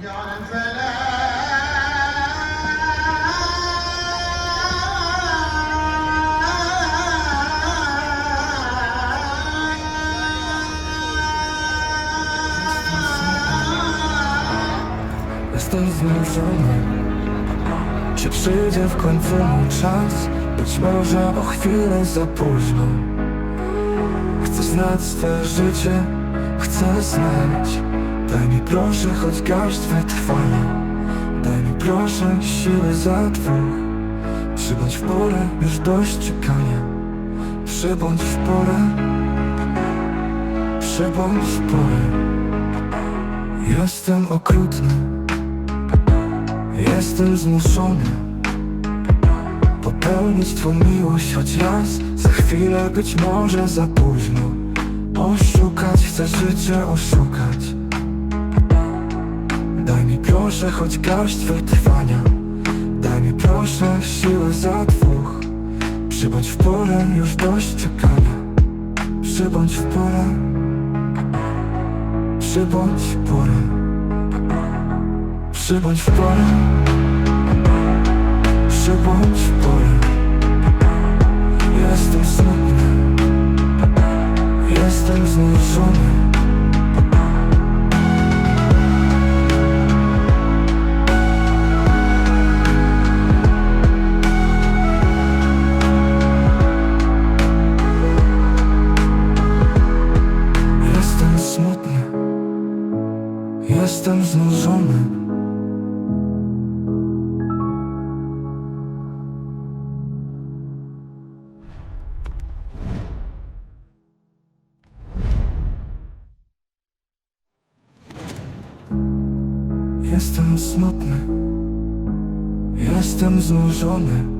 Jestem zmęczony. Czy przyjdzie w końcu mój czas? Być może o chwilę za późno. Chcę znać swe życie Chcę znać Daj mi proszę choć garść wytrwania Daj mi proszę siły za dwóch Przybądź w porę, już dość czekania. Przybądź w porę. Przybądź w porę. Jestem okrutny. Jestem zmuszony Popełnić Twą miłość choć raz Za chwilę być może za późno. Oszukać chcę życie oszukać Daj mi proszę choć garść wytrwania. Daj mi proszę siłę za dwóch. Przybądź w porę już dość czekania. Przybądź w porę Przybądź w porę Przybądź w porę Przybądź w porę Jestem smutny. Jestem znużony Jestem znużony. Jestem smutny. Jestem znużony